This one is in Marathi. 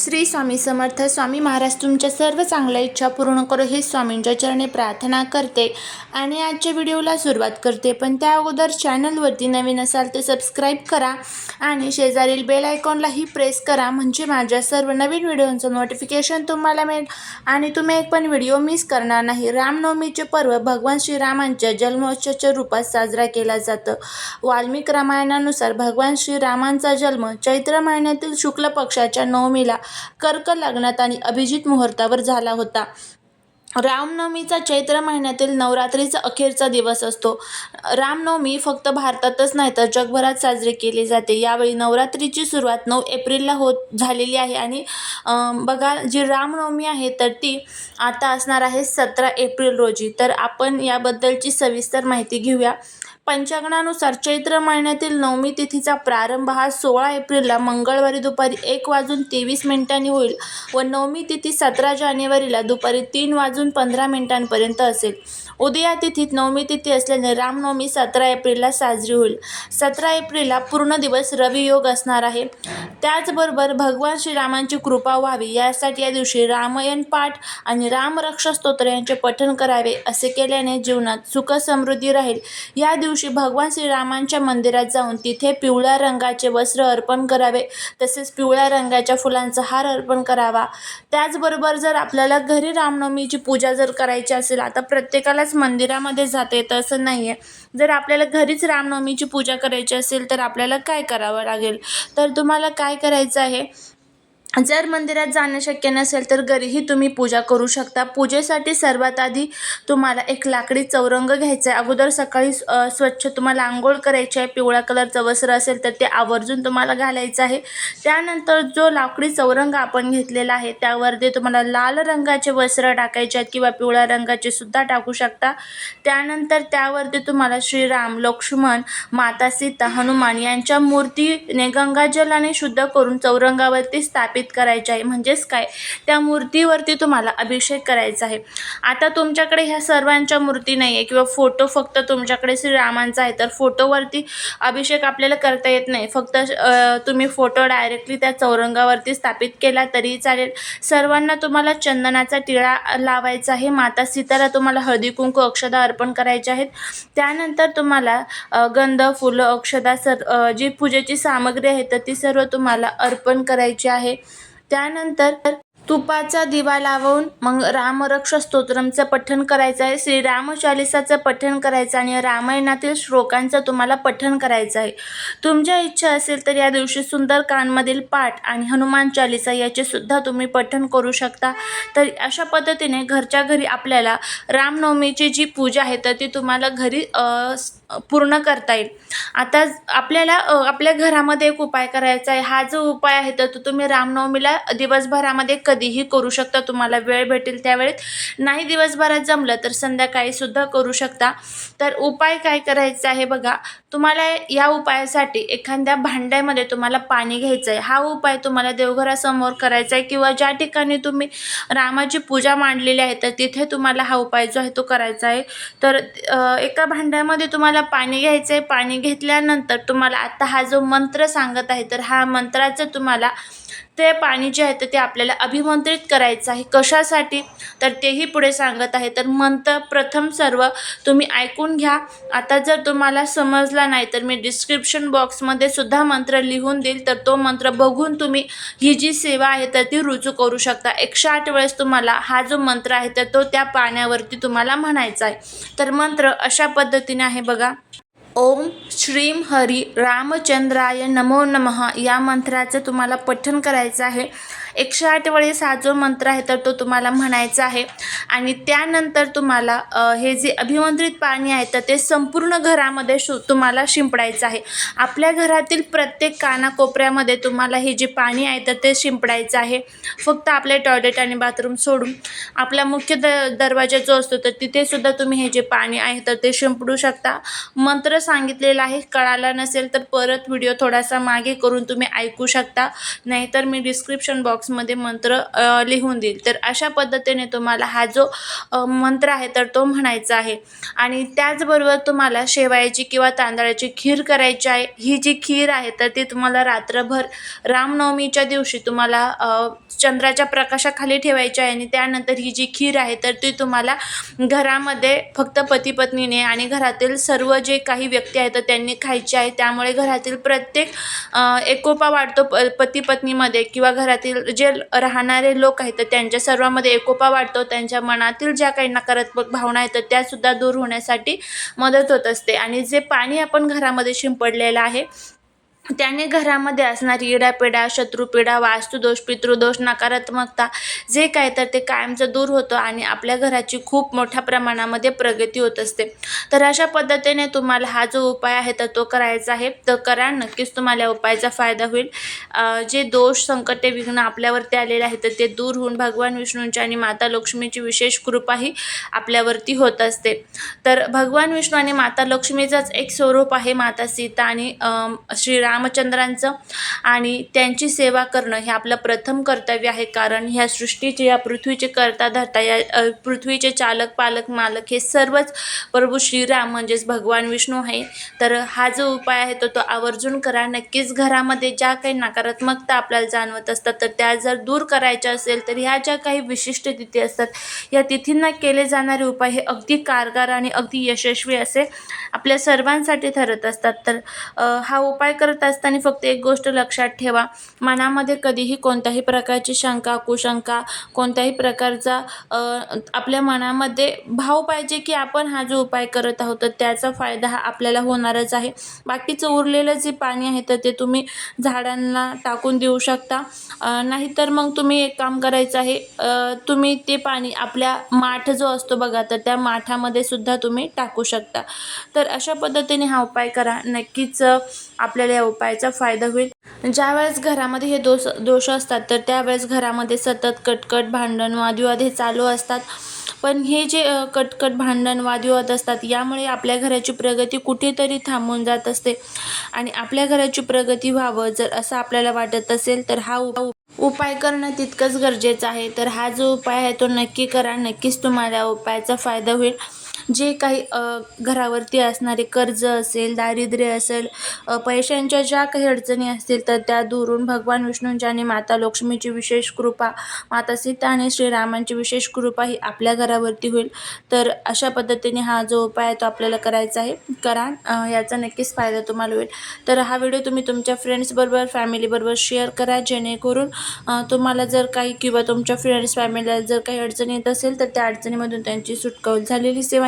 श्री स्वामी समर्थ स्वामी महाराज तुमच्या सर्व चांगल्या इच्छा पूर्ण करो हे स्वामींच्या चरणी प्रार्थना करते आणि आजच्या व्हिडिओला सुरुवात करते. पण त्या अगोदर चॅनलवरती नवीन असाल तर सबस्क्राईब करा आणि शेजारील बेल आयकॉनलाही प्रेस करा म्हणजे माझ्या सर्व नवीन व्हिडिओंचं नोटिफिकेशन तुम्हाला मिळेल आणि तुम्ही एक पण व्हिडिओ मिस करणार नाही. रामनवमीचे पर्व भगवान श्रीरामांच्या जन्मोत्सवाच्या रूपात साजरा केला जातं. वाल्मिक रामायणानुसार भगवान श्रीरामांचा जन्म चैत्र महिन्यातील शुक्ल पक्षाच्या नवमीला कर्क लग्नात आणि अभिजित मुहूर्तावर झाला होता. रामनवमीचा चैत्र महिन्यातील नवरात्रीचा अखेरचा दिवस असतो. रामनवमी फक्त भारतातच नाही तर जगभरात साजरी केली जाते. यावेळी नवरात्रीची सुरुवात नऊ एप्रिलला होत झालेली आहे आणि बघा जी रामनवमी आहे तर ती आता असणार आहे सतरा एप्रिल रोजी. तर आपण याबद्दलची सविस्तर माहिती घेऊया. पंचांगणानुसार चैत्र महिन्यातील नवमी तिथीचा प्रारंभ हा सोळा एप्रिलला मंगळवारी दुपारी एक वाजून तेवीस मिनिटांनी होईल व नवमी तिथी सतरा जानेवारीला दुपारी तीन वाजून पंधरा मिनिटांपर्यंत असेल. उदया तिथीत नवमी तिथी असल्याने रामनवमी सतरा एप्रिलला साजरी होईल. सतरा एप्रिलला पूर्ण दिवस रवियोग असणार आहे. त्याचबरोबर भगवान श्रीरामांची कृपा व्हावी यासाठी या दिवशी रामायण पाठ आणि रामरक्ष स्तोत्र यांचे पठण करावे असे केल्याने जीवनात सुख समृद्धी राहील. या दिवशी भगवान श्रीरामांच्या मंदिरात जाऊन तिथे पिवळ्या रंगाचे वस्त्र अर्पण करावे. तसेच पिवळ्या रंगाच्या फुलांचा हार अर्पण करावा. त्याचबरोबर जर आपल्याला घरी रामनवमीची पूजा जर करायची असेल आता प्रत्येकालाच मंदिरामध्ये जाता येतं असं नाही आहे जर आपल्याला घरीच रामनवमीची पूजा करायची असेल तर आपल्याला काय करावं लागेल? तर तुम्हाला काय करायचं आहे? जर मंदिरात जाणं शक्य नसेल तर घरीही तुम्ही पूजा करू शकता. पूजेसाठी सर्वात आधी तुम्हाला एक लाकडी चौरंग घ्यायचा आहे अगोदर सकाळी स्वच्छ तुम्हाला आंघोळ करायची आहे. पिवळ्या कलरचं वस्त्र असेल तर ते आवर्जून तुम्हाला घालायचं आहे. त्यानंतर जो लाकडी चौरंग आपण घेतलेला आहे त्यावरती तुम्हाला लाल रंगाचे वस्त्र टाकायचे आहेत किंवा पिवळ्या रंगाचे सुद्धा टाकू शकता. त्यानंतर त्यावरती तुम्हाला श्रीराम लक्ष्मण माता सीता हनुमान यांच्या मूर्तीने गंगाजलाने शुद्ध करून चौरंगावरती स्थापित करायचे आहे. म्हणजेच काय? त्या मूर्तीवरती तुम्हाला अभिषेक करायचा आहे. आता तुमच्याकडे ह्या सर्वांच्या मूर्ती नाही आहे किंवा फोटो फक्त तुमच्याकडे श्रीरामांचा आहे. तर फोटोवरती अभिषेक आपल्याला करता येत नाही. फक्त तुम्ही फोटो डायरेक्टली त्या चौरंगावरती स्थापित केला तरी चालेल. सर्वांना तुम्हाला चंदनाचा टिळा लावायचा आहे. माता सीताला तुम्हाला हळदी कुंकू अक्षदा अर्पण करायचे आहेत. त्यानंतर तुम्हाला गंध फुलं अक्षदा सर जी पूजेची सामग्री आहे तर ती सर्व तुम्हाला अर्पण करायची आहे. त्यानंतर तुपाचा दिवा लावून मग रामरक्ष स्तोत्रमचं पठण करायचं आहे. श्रीराम चालिसाचं पठण करायचं आणि रामायणातील श्लोकांचं तुम्हाला पठण करायचं आहे. तुमच्या इच्छा असेल तर या दिवशी सुंदरकांडमधील पाठ आणि हनुमान चालिसा याचे सुद्धा तुम्ही पठण करू शकता. तर अशा पद्धतीने घरच्या घरी आपल्याला रामनवमीची जी पूजा आहे तर ती तुम्हाला घरी पूर्ण करता येईल. आता आपल्याला आपल्या घरामध्ये एक उपाय करायचा आहे. हा जो उपाय आहे तर तो तुम्ही रामनवमीला दिवसभरामध्ये कधीही करू शकता. तुम्हाला वेळ भेटेल त्यावेळेत. नाही दिवसभरात जमलं तर संध्याकाळी सुद्धा करू शकता. तर उपाय काय करायचा आहे बघा. तुम्हाला या उपायासाठी एखाद्या भांड्यामध्ये तुम्हाला पाणी घ्यायचं आहे हा उपाय तुम्हाला देवघरासमोर करायचा आहे किंवा ज्या ठिकाणी तुम्ही रामाची पूजा मांडलेली आहे तर तिथे तुम्हाला हा उपाय जो आहे तो करायचा आहे. तर एका भांड्यामध्ये तुम्हाला पाणी घ्यायचं आहे पाणी घेतल्यानंतर तुम्हाला आता हा जो मंत्र सांगत आहे तर हा मंत्राचं तुम्हाला ते पाणी जे आहे तर ते आपल्याला अभिमंत्रित करायचं आहे. कशासाठी? तर तेही पुढे सांगत आहे. तर मंत्र प्रथम सर्व तुम्ही ऐकून घ्या. आता जर तुम्हाला समजला नाही तर मी डिस्क्रिप्शन बॉक्समध्ये सुद्धा मंत्र लिहून देईल. तर तो मंत्र बघून तुम्ही ही जी सेवा आहे तर ती रुजू करू शकता. एकशे आठ वेळेस तुम्हाला हा जो मंत्र आहे तर तो त्या पाण्यावरती तुम्हाला म्हणायचा आहे. तर मंत्र अशा पद्धतीने आहे बघा. ओम श्रीम हरी रामचंद्राय नमो नमः. या मंत्राचं तुम्हाला पठण करायचं आहे. एकशे आठ वेळेस हा जो मंत्र आहे तर तो तुम्हाला म्हणायचा आहे. आणि त्यानंतर तुम्हाला हे जे अभिमंत्रित पाणी आहे तर ते संपूर्ण घरामध्ये शु तुम्हाला शिंपडायचं आहे. आपल्या घरातील प्रत्येक कानाकोपऱ्यामध्ये तुम्हाला हे जे पाणी आहे तर ते शिंपडायचं आहे. फक्त आपले टॉयलेट आणि बाथरूम सोडून. आपला मुख्य द दरवाजा जो असतो तर तिथेसुद्धा तुम्ही हे जे पाणी आहे तर ते शिंपडू शकता. मंत्र सांगितलेलं आहे. कळाला नसेल तर परत व्हिडिओ थोडासा मागे करून तुम्ही ऐकू शकता. नाहीतर मी डिस्क्रिप्शन बॉक्समध्ये मंत्र लिहून देईल. तर अशा पद्धतीने तुम्हाला हा जो मंत्र आहे तर तो म्हणायचा आहे. आणि त्याचबरोबर तुम्हाला शेवायाची किंवा तांदळाची खीर करायची आहे. ही जी खीर आहे तर ती तुम्हाला रात्रभर रामनवमीच्या दिवशी तुम्हाला चंद्राच्या प्रकाशाखाली ठेवायची आहे. आणि त्यानंतर ही जी खीर आहे तर ती तुम्हाला घरामध्ये फक्त पती पत्नीने आणि घरातील सर्व जे काही व्यक्ती आहेत तर त्यांनी खायची आहे. त्यामुळे घरातील प्रत्येक एकोपा वाढतो प पती पत्नीमध्ये किंवा घरातील जे राहणारे लोक आहेत तर त्यांच्या सर्वांमध्ये एकोपा वाढतो. त्यांच्या मनातील ज्या काही नकारात्मक भावना आहेत तर त्यासुद्धा दूर होण्यासाठी मदत होत असते. आणि जे पाणी आपण घरामध्ये शिंपडलेलं आहे त्याने घरामध्ये असणारी इडापिडा शत्रुपिडा वास्तुदोष पितृदोष नकारात्मकता जे काय तर ते कायमचं दूर होतं आणि आपल्या घराची खूप मोठ्या प्रमाणामध्ये प्रगती होत असते. तर अशा पद्धतीने तुम्हाला हा जो उपाय आहे तर तो करायचा आहे. तर करा नक्कीच तुम्हाला या उपायाचा फायदा होईल. जे दोष संकटे विघ्न आपल्यावरती आलेले आहेत तर ते दूर होऊन भगवान विष्णूंची आणि माता लक्ष्मीची विशेष कृपाही आपल्यावरती होत असते. तर भगवान विष्णू आणि माता लक्ष्मीचंच एक स्वरूप आहे माता सीता आणि श्रीराम. रामचंद्रांचं. आणि त्यांची सेवा करणं हे आपलं प्रथम कर्तव्य आहे. कारण ह्या सृष्टीचे या पृथ्वीचे करता धरता या पृथ्वीचे चालक पालक मालक हे सर्वच प्रभू श्रीराम म्हणजेच भगवान विष्णू आहे. तर हा जो उपाय आहे तो तो आवर्जून करा. नक्कीच घरामध्ये ज्या काही नकारात्मकता आपल्याला जाणवत असतात तर त्या जर दूर करायच्या असेल तर ह्या ज्या काही विशिष्ट तिथी असतात या तिथींना केले जाणारे उपाय हे अगदी कारगार आणि अगदी यशस्वी असे आपल्या सर्वांसाठी ठरत असतात. तर हा उपाय करत असताना फक्त एक गोष्ट लक्षात ठेवा. मनामध्ये कधीही कोणत्याही प्रकारची शंका कुशंका कोणत्याही प्रकारचा आपल्या मनामध्ये भाव पाहिजे की आपण हा जो उपाय करत आहोत तर त्याचा फायदा हा आपल्याला होणारच आहे. बाकीचं उरलेलं जे पाणी आहे तर ते तुम्ही झाडांना टाकून देऊ शकता. नाहीतर मग तुम्ही एक काम करायचं आहे तुम्ही ते पाणी आपल्या माठ जो असतो बघा तर त्या माठामध्ये सुद्धा तुम्ही टाकू शकता. तर अशा पद्धतीने हा उपाय करा. नक्कीच आपल्याला या उपायाचा फायदा होईल. ज्यावेळेस घरामध्ये हे दोष दोष असतात तर त्यावेळेस घरामध्ये सतत कटकट भांडण वादविवाद हे चालू असतात. पण हे जे कटकट भांडण वादविवाद असतात यामुळे आपल्या घराची प्रगती कुठेतरी थांबून जात असते. आणि आपल्या घराची प्रगती व्हावं जर असं आपल्याला वाटत असेल तर हा उप उपाय करणं तितकंच गरजेचं आहे. तर हा जो उपाय आहे तो नक्की करा. नक्कीच तुम्हाला उपायाचा फायदा होईल. जे काही घरावरती असणारे कर्ज असेल दारिद्र्य असेल पैशांच्या ज्या काही अडचणी असतील तर त्या दुरून भगवान विष्णूंची आणि माता लक्ष्मीची विशेष कृपा माता सीता आणि श्रीरामांची विशेष कृपा ही आपल्या घरावरती होईल. तर अशा पद्धतीने हा जो उपाय आहे तो आपल्याला करायचा आहे. करा याचा नक्कीच फायदा तुम्हाला होईल. तर हा व्हिडिओ तुम्ही तुमच्या फ्रेंड्सबरोबर फॅमिलीबरोबर शेअर करा. जेणेकरून तुम्हाला जर काही किंवा तुमच्या फ्रेंड्स फॅमिलीला जर काही अडचणी येत असेल तर त्या अडचणीमधून त्यांची सुटका झालेली सेवा